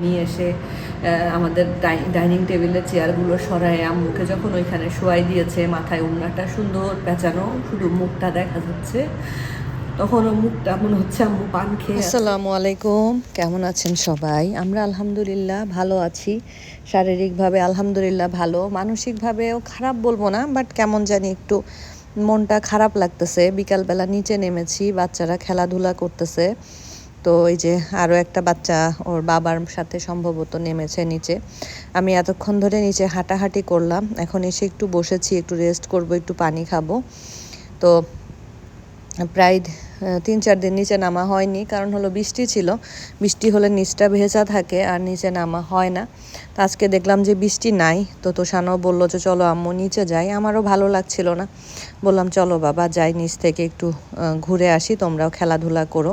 নিয়ে এসে আমাদের ডাই- ডাইনিং টেবিলের চেয়ারগুলো সরায়, আম্মুকে যখন ওইখানে শোয়াই দিয়েছে, মাথায় উন্নাটা সুন্দর পেঁচানো, শুধু মুখটা দেখা যাচ্ছে। হচ্ছে। আসসালামু আলাইকুম, কেমন আছেন সবাই? আমরা আলহামদুলিল্লাহ ভালো আছি। শারীরিকভাবে আলহামদুলিল্লাহ ভালো, মানসিকভাবেও খারাপ বলব না, বাট কেমন জানি একটু মনটা খারাপ লাগতেছে। বিকালবেলা নিচে নেমেছি, বাচ্চারা খেলাধুলা করতেছে। তো এই যে আরও একটা বাচ্চা ওর বাবার সাথে সম্ভবত নেমেছে নিচে। আমি এতক্ষণ ধরে নিচে হাঁটাহাঁটি করলাম। এখন এসে একটু বসেছি, একটু রেস্ট করব, একটু পানি খাব। তো প্রায় তিন চার দিন নিচে নামা হয়নি। কারণ হলো বৃষ্টি ছিল। বৃষ্টি হলে নিচটা ভেজা থাকে আর নিচে নামা হয় না। তো আজকে দেখলাম যে বৃষ্টি নাই। তো তোষানো বলল যে, চলো আম্মু নিচে যাই। আমারও ভালো লাগছিল না। বললাম, চলো বাবা, যাই নিচ থেকে একটু ঘুরে আসি। তোমরাও খেলাধুলা করো।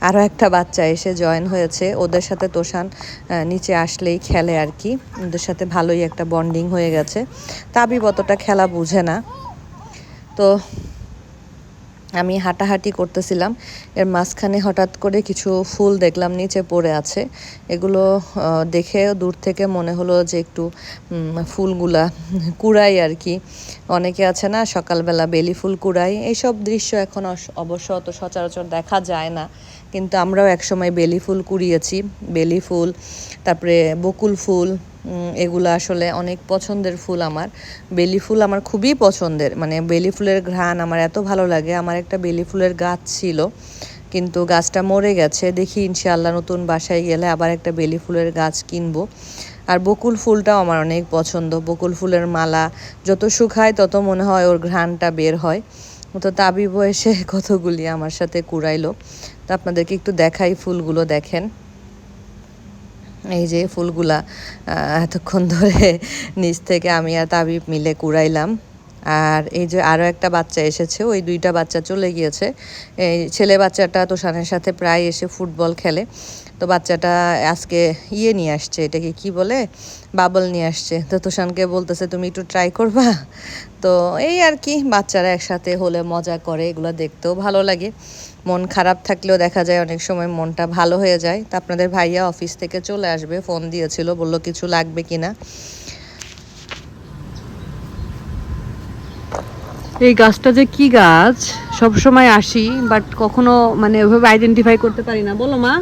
আরও একটা বাচ্চা এসে জয়েন হয়েছে। ওদের সাথে তোষান নিচে আসলেই খেলে আর কি। ওদের সাথে ভালোই একটা বন্ডিং হয়ে গেছে। তাবিব অতটা খেলা বুঝে না। তো আমি হাঁটাহাঁটি করতেছিলাম। এর মাঝখানে হঠাৎ করে কিছু ফুল দেখলাম, নিচে পড়ে আছে। এগুলো দেখে দূর থেকে মনে হলো যে একটু ফুলগুলা কুড়াই আর কি। অনেকে আছে না, সকালবেলা বেলি ফুল কুড়াই। এইসব দৃশ্য এখন অবশ্য অত সচরাচর দেখা যায় না। কিন্তু আমরাও একসময় বেলি ফুল কুড়িয়েছি। বেলি ফুল, তারপরে বকুল ফুল এগুলো আসলে অনেক পছন্দের ফুল আমার। বেলি ফুল আমার খুবই পছন্দের। মানে বেলি ফুলের ঘ্রাণ আমার এত ভালো লাগে। আমার একটা বেলি ফুলের গাছ ছিল, কিন্তু গাছটা মরে গেছে। দেখি ইনশাআল্লাহ নতুন বাসায় গেলে আবার একটা বেলি ফুলের গাছ কিনবো। আর বকুল ফুলটাও আমার অনেক পছন্দ। বকুল ফুলের মালা যত শুকায় তত মনে হয় ওর ঘ্রাণটা বের হয়। তো তাবি বয়সে কতগুলি আমার সাথে কুড়াইলো। তো আপনাদেরকে একটু দেখাই ফুলগুলো, দেখেন। এই যে ফুলগুলা এতক্ষণ ধরে নিচ থেকে আমি আর তাবিব মিলে কুড়াইলাম। আর এই যে আরও একটা বাচ্চা এসেছে, ওই দুইটা বাচ্চা চলে গিয়েছে। এই ছেলে বাচ্চাটা তোষানের সাথে প্রায় এসে ফুটবল খেলে। তো বাচ্চাটা আজকে ইয়ে নিয়ে আসছে, এটাকে কি বলে? বাবল নিয়ে আসছে। তো তোষানকে বলতেছে, তুমি একটু ট্রাই করবা? তো এই আর কি, বাচ্চারা একসাথে হলে মজা করে, এগুলো দেখতেও ভালো লাগে। মন খারাপ থাকলেও দেখা যায় অনেক সময় মনটা ভালো হয়ে যায়। তা আপনাদের ভাইয়া অফিস থেকে চলে আসবে, ফোন দিয়েছিল, বলল কিছু লাগবে কিনা। এই গাছটা যে কি গাছ? সব সময় আসি বাট কখনো মানে ওইভাবে আইডেন্টিফাই করতে পারি না। বলো মা।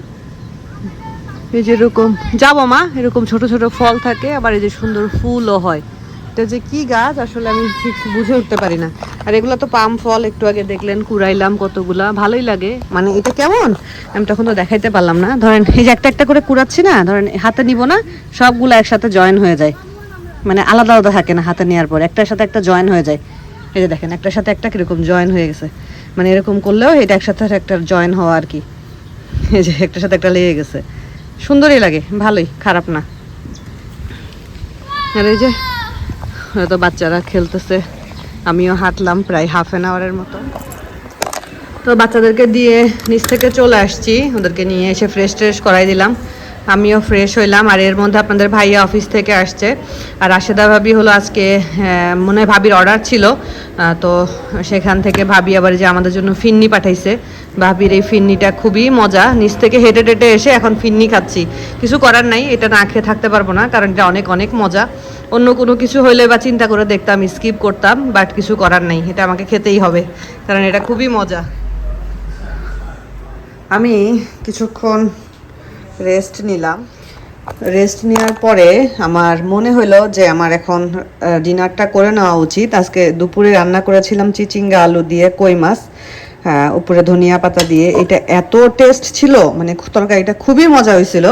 এই যে এরকম, যাব মা, এরকম ছোট ছোট ফল থাকে, আবার এই যে সুন্দর ফুলও হয়। এটা যে কি গাছ, আসলে আমি ঠিক বুঝে উঠতে পারি না। আর এগুলো তো পাম ফল, একটু আগে দেখলেন, কুড়াইলাম কতগুলা, ভালোই লাগে। মানে এটা কেমন? আমি তখন তো দেখাইতে পারলাম না। ধরেন, এই যে একটা একটা করে কুড়াচ্ছি না, ধরেন, হাতে নিব না, সবগুলো একসাথে জয়েন হয়ে যায়। মানে আলাদা আলাদা থাকে না হাতে নেওয়ার পর। একটার সাথে একটা জয়েন হয়ে যায়। এই যে দেখেন, একটার সাথে একটা কীরকম জয়েন হয়ে গেছে। মানে এরকম করলেও এটা একসাথে একটা জয়েন হওয়া আর কি। এই যে একটার সাথে একটা লেগে গেছে। সুন্দরই লাগে, ভালোই, খারাপ না। আর এই যে হয়তো বাচ্চারা খেলতেছে। আমিও হাঁটলাম প্রায় হাফ অ্যান আওয়ারের মতো। তো বাচ্চাদেরকে দিয়ে নিচ থেকে চলে আসছি। ওদেরকে নিয়ে এসে ফ্রেশ ট্রেশ করাই দিলাম। আমিও ফ্রেশ হইলাম আর এর মধ্যে আপনাদের ভাইয়া অফিস থেকে আসছে। আর রাশেদা ভাবি হলো আজকে মনে হয় ভাবির অর্ডার ছিল। তো সেখান থেকে ভাবি আবার যে আমাদের জন্য ফিন্নি পাঠাইছে। ভাবির এই ফিন্নিটা খুবই মজা। নিচ থেকে হেঁটে টেটে এসে এখন ফিন্নি খাচ্ছি। কিছু করার নাই, এটা না খেয়ে থাকতে পারব না, কারণ এটা অনেক অনেক মজা। অন্য কোনো কিছু হইলে বা চিন্তা করে দেখতাম স্কিপ করতাম বাট কিছু করার নাই। এটা আমাকে খেতেই হবে, কারণ এটা খুবই মজা। আমি কিছুক্ষণ রেস্ট নিলাম। রেস্ট নেওয়ার পরে আমার মনে হলো যে আমার এখন ডিনারটা করে নেওয়া উচিত। আজকে দুপুরে রান্না করেছিলাম চিচিঙ্গা আলু দিয়ে কই মাছ হ্যাঁ উপরে ধনিয়া পাতা দিয়ে। এটা এত টেস্ট ছিল মানে তরকারিটা খুবই মজা হয়েছিল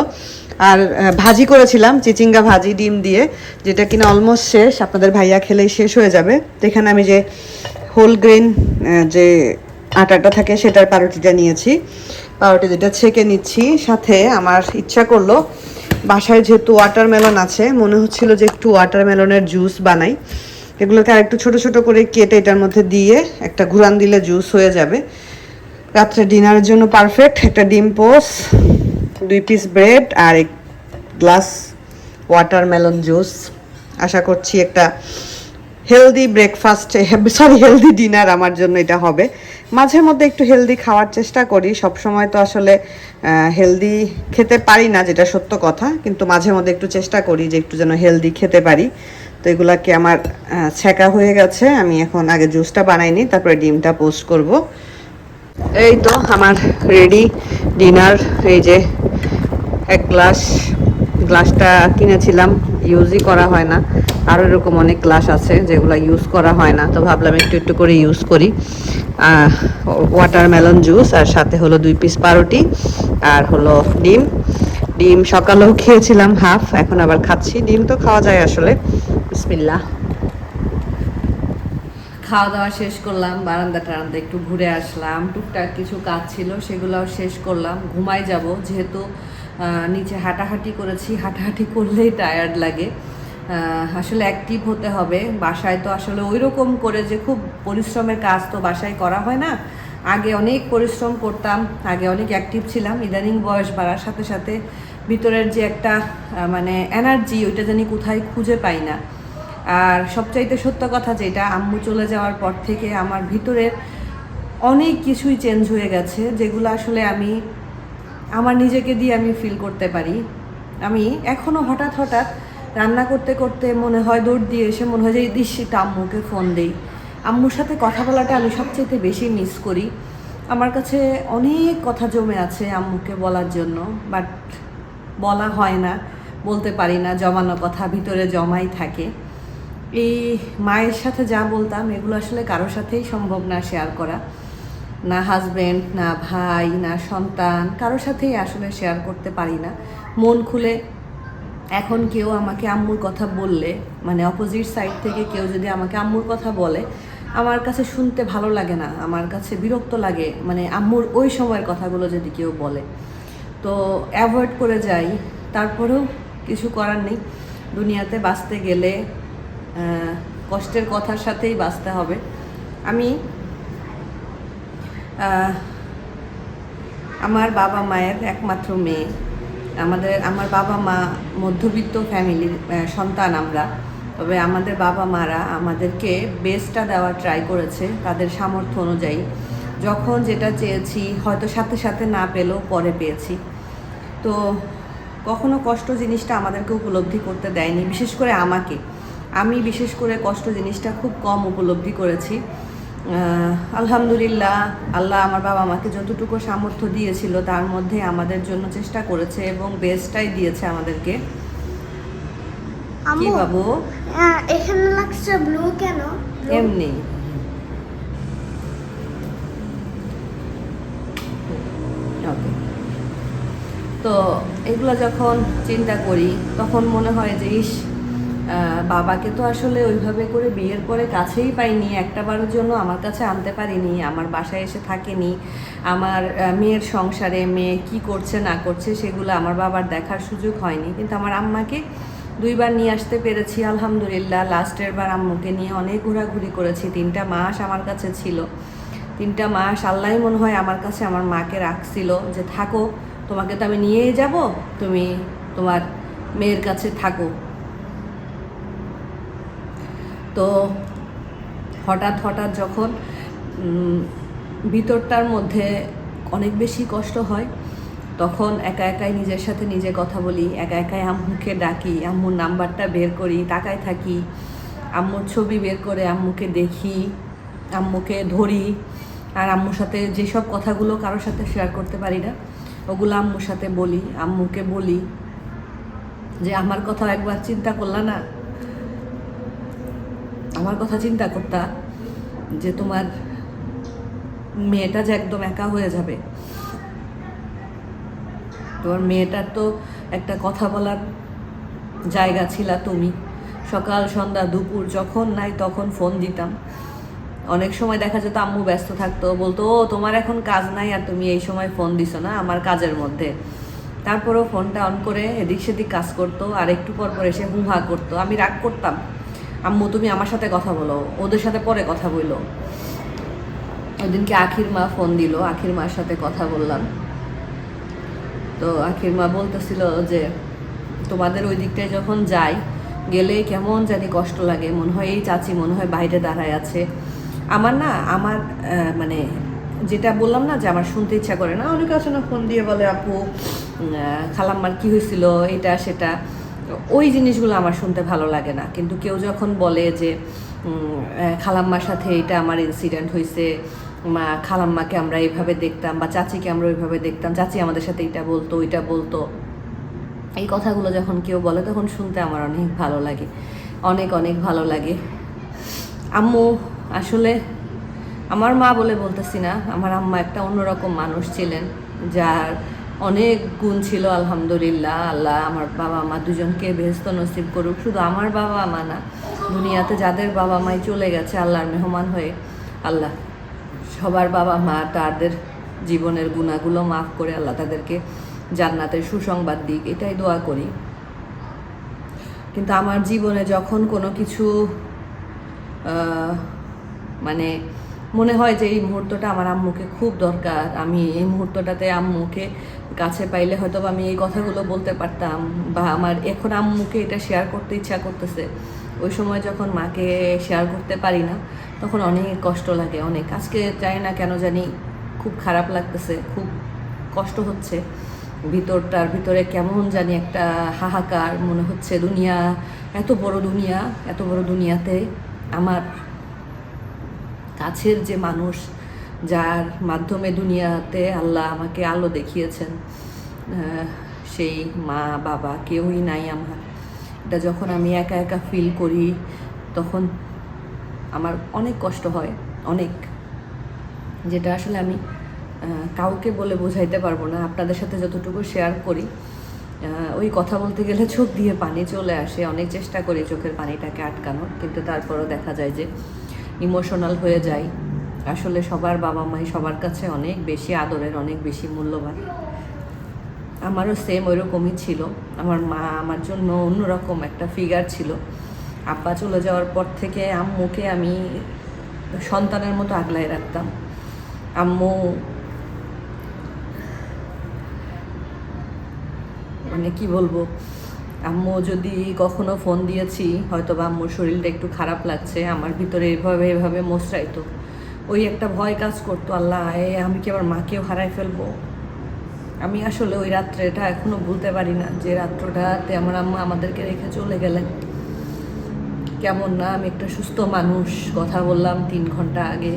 আর ভাজি করেছিলাম, চিচিঙ্গা ভাজি, ডিম দিয়ে, যেটা কিনা অলমোস্ট শেষ। আপনাদের ভাইয়া খেলেই শেষ হয়ে যাবে। তো এখানে আমি যে হোল গ্রেন যে আটাটা থাকে সেটার পাউরুটিটা নিয়েছি। পাউরুটি যেটা ছেঁকে নিচ্ছি, সাথে আমার ইচ্ছা করল বাসায় যেহেতু ওয়াটারমেলন আছে, মনে হচ্ছিল যে একটু ওয়াটারমেলনের জুস বানাই। এগুলোকে আর একটু ছোটো ছোট করে কেটে এটার মধ্যে দিয়ে একটা ঘুরান দিলে জুস হয়ে যাবে। রাত্রে ডিনারের জন্য পারফেক্ট একটা ডিম পোস, দুই পিস ব্রেড আর এক গ্লাস ওয়াটারমেলন জুস আশা করছি একটা healthy breakfast sorry healthy dinner আমার জন্য এটা হবে। মাঝে মধ্যে একটু হেলদি খাওয়ার চেষ্টা করি সব সময় তো আসলে হেলদি খেতে পারি না, যেটা সত্য কথা, কিন্তু মাঝে মধ্যে একটু চেষ্টা করি যে একটু যেন হেলদি খেতে পারি। তো এগুলাকে আমার ছেঁকা হয়ে গেছে, আমি এখন আগে জুসটা বানাইনি, তারপরে ডিমটা পোস্ট করব। এই তো আমার রেডি ডিনার এই যে এক গ্লাস, গ্লাসটা কিনেছিলাম। ইউজই করা হয় না। আরও এরকম অনেক গ্লাস আছে যেগুলো ইউজ করা হয় না। তো ভাবলাম একটু একটু করে ইউজ করি। ওয়াটারমেলন জুস আর সাথে হলো দুই পিস পাউরুটি আর হলো ডিম। ডিম সকালেও খেয়েছিলাম হাফ এখন আবার খাচ্ছি। ডিম তো খাওয়া যায় আসলে। বিসমিল্লাহ। খাওয়া দাওয়া শেষ করলাম, বারান্দা টারান্দা একটু ঘুরে আসলাম। টুকটাক কিছু কাজ ছিল, সেগুলোও শেষ করলাম। ঘুমাই যাব, যেহেতু নিচে হাঁটাহাঁটি করেছি। হাঁটাহাঁটি করলেই টায়ার্ড লাগে। আসলে অ্যাক্টিভ হতে হবে। বাসায় তো আসলে ওই রকম করে যে খুব পরিশ্রমের কাজ তো বাসায় করা হয় না। আগে অনেক পরিশ্রম করতাম, আগে অনেক অ্যাক্টিভ ছিলাম। ইদানিং বয়স বাড়ার সাথে সাথে ভিতরের যে একটা মানে এনার্জি ওইটা জানি কোথায় খুঁজে পাই না। আর সবচাইতে সত্য কথা যেটা, আম্মু চলে যাওয়ার পর থেকে আমার ভিতরের অনেক কিছুই চেঞ্জ হয়ে গেছে, যেগুলো আসলে আমি আমার নিজেকে দিয়ে আমি ফিল করতে পারি। আমি এখনও হঠাৎ হঠাৎ রান্না করতে করতে মনে হয় দৌড় দিয়ে এসে মনে হয় যে, এই দৃশ্যটা আম্মুকে ফোন দেই। আম্মুর সাথে কথা বলাটা আমি সবচেয়ে বেশি মিস করি। আমার কাছে অনেক কথা জমে আছে আম্মুকে বলার জন্য বাট বলা হয় না, বলতে পারি না, জমানো কথা ভিতরে জমাই থাকে। এই মায়ের সাথে যা বলতাম, এগুলো আসলে কারোর সাথেই সম্ভব না শেয়ার করা। না হাজবেন্ড না ভাই, না সন্তান, কারোর সাথেই আসলে শেয়ার করতে পারি না। মন খুলে এখন কেউ আমাকে আম্মুর কথা বললে মানে অপোজিট সাইড থেকে কেউ যদি আমাকে আম্মুর কথা বলে, আমার কাছে শুনতে ভালো লাগে না, আমার কাছে বিরক্ত লাগে মানে আম্মুর ওই সময়ের কথাগুলো যদি কেউ বলে। তো অ্যাভয়েড করে যাই, তারপরেও কিছু করার নেই। দুনিয়াতে বাঁচতে গেলে কষ্টের কথার সাথেই বাঁচতে হবে। আমি আমার বাবা মায়ের একমাত্র মেয়ে। আমাদের, আমার বাবা মা মধ্যবিত্ত ফ্যামিলির সন্তান আমরা। তবে আমাদের বাবা মারা আমাদেরকে বেস্টটা দেওয়ার ট্রাই করেছে তাদের সামর্থ্য অনুযায়ী। যখন যেটা চেয়েছি, হয়তো সাথে সাথে না পেলেও পরে পেয়েছি। তো কখনো কষ্ট জিনিসটা আমাদেরকে উপলব্ধি করতে দেয়নি, বিশেষ করে আমাকে। আমি বিশেষ করে কষ্ট জিনিসটা খুব কম উপলব্ধি করেছি। আলহামদুলিল্লাহ আল্লাহ আমার বাবা আমাকে যতটুকু সামর্থ্য দিয়েছিল তার মধ্যে আমাদের জন্য চেষ্টা করেছে এবং বেস্টটাই দিয়েছে আমাদেরকে। কি আম্মু বাবু এখানে লাগছে ব্লু কেন? এমনি। ওকে তো এগুলো যখন চিন্তা করি তখন মনে হয় যে ইস বাবাকে তো আসলে ওইভাবে করে বিয়ের পরে কাছেই পাইনি একটা বারের জন্য আমার কাছে আনতে পারিনি, আমার বাসায় এসে থাকেনি। আমার মেয়ের সংসারে মেয়ে কি করছে না করছে সেগুলো আমার বাবার দেখার সুযোগ হয়নি। কিন্তু আমার আম্মাকে দুইবার নিয়ে আসতে পেরেছি, আলহামদুলিল্লাহ। লাস্টের বার আম্মুকে নিয়ে অনেক ঘোরাঘুরি করেছি, তিনটা মাস আমার কাছে ছিল। তিনটা মাস আল্লাহ মনে হয় আমার কাছে আমার মাকে রাখছিল যে, থাকো, তোমাকে তো আমি নিয়েই যাব, তুমি তোমার মেয়ের কাছে থাকো। তো হঠাৎ হঠাৎ যখন ভিতরটার মধ্যে অনেক বেশি কষ্ট হয়, তখন একা একাই নিজের সাথে নিজে কথা বলি, একা একাই আম্মুকে ডাকি, আম্মুর নাম্বারটা বের করি, তাকায় থাকি, আম্মুর ছবি বের করে আম্মুকে দেখি, আম্মুকে ধরি, আর আম্মুর সাথে যেসব কথাগুলো কারোর সাথে শেয়ার করতে পারি না, ওগুলো আম্মুর সাথে বলি, আম্মুকে বলি, যে আমার কথা একবার চিন্তা করলা না আমার কথা চিন্তা করতা যে তোমার মেয়েটা যে একদম একা হয়ে যাবে। তোমার মেয়েটার তো একটা কথা বলার জায়গা ছিল তুমি। সকাল, সন্ধ্যা, দুপুর, যখন নাই তখন ফোন দিতাম। অনেক সময় দেখা যেত আম্মু ব্যস্ত থাকতো, বলতো, ও, তোমার এখন কাজ নাই আর তুমি এই সময় ফোন দিছো না আমার কাজের মধ্যে। তারপরেও ফোনটা অন করে এদিক সেদিক কাজ করতো আর একটু পর পর এসে হুহা করতো। আমি রাগ করতাম। আম্মু, তুমি আমার সাথে কথা বলো, ওদের সাথে পরে কথা বলল ওদিনকে আখির মা ফোন দিল, আখির মার সাথে কথা বললাম। তো আখির মা বলতেছিল যে, তোমাদের ওই দিকটায় যখন যাই, গেলে কেমন জানি কষ্ট লাগে, মনে হয় এই চাচি মনে হয় বাইরে দাঁড়ায় আছে। আমার না, আমার মানে যেটা বললাম না যে আমার শুনতে ইচ্ছা করে না, অনেকে আছে না, ফোন দিয়ে বলে, আপু খালাম্মার কি হয়েছিল, এটা, সেটা। ওই জিনিসগুলো আমার শুনতে ভালো লাগে না। কিন্তু কেউ যখন বলে যে খালাম্মার সাথে এটা আমার ইনসিডেন্ট হয়েছে মা, খালাম্মাকে আমরা এইভাবে দেখতাম বা চাচিকে আমরা ওইভাবে দেখতাম, চাচি আমাদের সাথে এটা বলতো, ওইটা বলতো, এই কথাগুলো যখন কেউ বলে তখন শুনতে আমার অনেক ভালো লাগে, অনেক অনেক ভালো লাগে। আম্মু, আসলে আমার মা বলে বলতেছি না, আমার আম্মা একটা অন্যরকম মানুষ ছিলেন, যার অনেক গুণ ছিল, আলহামদুলিল্লাহ। আল্লাহ আমার বাবা মা দুজনকে বেহস্ত নসিব করুক। শুধু আমার বাবা মা না, দুনিয়াতে যাদের বাবা মাই চলে গেছে, আল্লাহর মেহমান হয়ে, আল্লাহ সবার বাবা মা তাদের জীবনের গুণাগুলো মাফ করে আল্লাহ তাদেরকে জান্নাতের সুসংবাদ দিক, এটাই দোয়া করি। কিন্তু আমার জীবনে যখন কোনো কিছু মানে মনে হয় যে এই মুহূর্তটা আমার আম্মুকে খুব দরকার। আমি এই মুহূর্তটাতে আম্মুকে কাছে পাইলে হয়তো আমি এই কথাগুলো বলতে পারতাম বা আমার এখন আম্মুকে এটা শেয়ার করতে ইচ্ছা করতেছে। ওই সময় যখন মাকে শেয়ার করতে পারি না, তখন অনেক কষ্ট লাগে, অনেক। আজকে জানি না কেন জানি খুব খারাপ লাগতেছে, খুব কষ্ট হচ্ছে। ভিতরটার ভিতরে কেমন জানি একটা হাহাকার মনে হচ্ছে। দুনিয়া, এত বড় দুনিয়া, এত বড় দুনিয়াতে আমার কাছের যে মানুষ যার মাধ্যমে দুনিয়াতে আল্লাহ আমাকে আলো দেখিয়েছেন সেই মা, বাবা কেউই নাই আমার। এটা যখন আমি একা একা ফিল করি, তখন আমার অনেক কষ্ট হয়, অনেক। যেটা আসলে আমি কাউকে বলে বোঝাইতে পারব না, আপনাদের সাথে যতটুকু শেয়ার করি ওই কথা বলতে গেলে চোখ দিয়ে পানি চলে আসে, অনেক চেষ্টা করি চোখের পানিটাকে আটকানোর, কিন্তু তারপরও দেখা যায় যে ইমোশনাল হয়ে যায় আসলে সবার বাবা মাই সবার কাছে অনেক বেশি আদরের, অনেক বেশি মূল্যবান। আমারও সেম ওইরকমই ছিল। আমার মা আমার জন্য অন্যরকম একটা ফিগার ছিল। আব্বা চলে যাওয়ার পর থেকে আম্মুকে আমি সন্তানের মতো আগলায় রাখতাম। আম্মু মানে কি বলব? আম্মু যদি কখনো ফোন দিয়েছি হয়তো বা আম্মুর শরীরটা একটু খারাপ লাগছে, আমার ভিতরে এভাবে এভাবে মোচড়াইতো ওই একটা ভয় কাজ করতো, আল্লাহ, এ আমি কি আবার মাকেও হারাই ফেলব? আমি আসলে ওই রাত্রেটা এখনও ভুলতে পারি না, যে রাত্রটাতে আমার আম্মা আমাদেরকে রেখে চলে গেলেন। কেমন না আমি একটা সুস্থ মানুষ, কথা বললাম তিন ঘণ্টা আগে।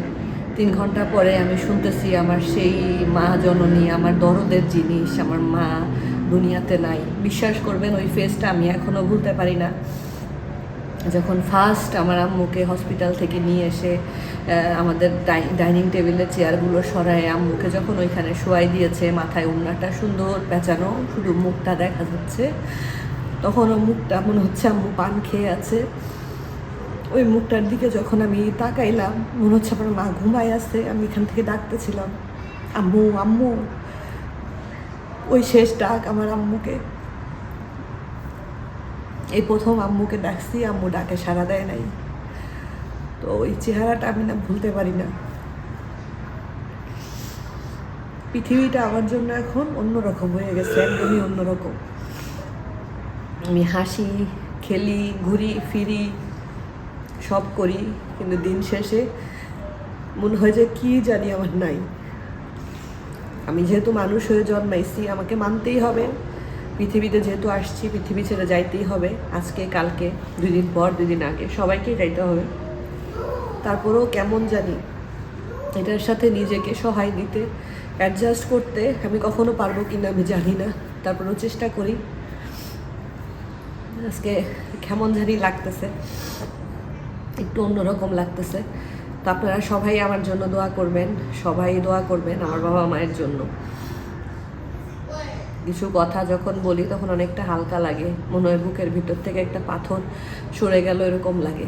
তিন ঘণ্টা পরে আমি শুনতেছি আমার সেই মা জননী, আমার দরদের জিনিস, আমার মা দুনিয়াতে নাই। বিশ্বাস করবেন, ওই ফেসটা আমি এখনও ভুলতে পারি না। যখন ফার্স্ট আমার আম্মুকে হসপিটাল থেকে নিয়ে এসে আমাদের ডাইনিং টেবিলের চেয়ারগুলো সরায়, আম্মুকে যখন ওইখানে শোয়াই দিয়েছে, মাথায় উন্নাটা সুন্দর পেঁচানো, শুধু মুখটা দেখা যাচ্ছে, তখন ও মুখটা মনে হচ্ছে আম্মু পান খেয়ে আছে। ওই মুখটার দিকে যখন আমি তাকাইলাম, মনে হচ্ছে আমার মা ঘুমায় আছে, আমি এখান থেকে ডাকতেছিলাম, আম্মু আম্মু। ওই শেষ ডাক আমার আম্মুকে। এই প্রথম আম্মুকে ডাকছি, আম্মু ডাকে সাড়া দেয় নাই। তো ওই চেহারাটা আমি না ভুলতে পারি না। পৃথিবীটা আমার জন্য এখন অন্যরকম হয়ে গেছে, একদমই অন্যরকম। আমি হাসি, খেলি, ঘুরি, ফিরি, সব করি, কিন্তু দিন শেষে মনে হয় যে কি জানি আমার নাই। আমি যেহেতু মানুষ হয়ে জন্মাইছি, আমাকে মানতেই হবে। পৃথিবীতে যেহেতু আসছি, পৃথিবী ছেড়ে যাইতেই হবে। আজকে, কালকে, দুই দিন পর, দুই দিন আগে, সবাইকেই যাইতে হবে। তারপরেও কেমন জানি এটার সাথে নিজেকে সহায় দিতে অ্যাডজাস্ট করতে আমি কখনো পারব কিনা আমি জানি না। তারপরেও চেষ্টা করি। আজকে কেমন জানি লাগতেছে। একটু অন্যরকম লাগতেছে। তো আপনারা সবাই আমার জন্য দোয়া করবেন, সবাই দোয়া করবেন আমার বাবা মায়ের জন্য। কিছু কথা যখন বলি তখন অনেকটা হালকা লাগে, মনে হয় বুকের ভিতর থেকে একটা পাথর সরে গেল এরকম লাগে।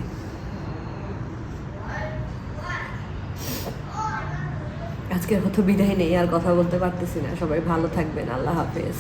আজকের মতো বিদায় নেই, আর কথা বলতে পারতেছি না। সবাই ভালো থাকবেন, আল্লাহ হাফেজ।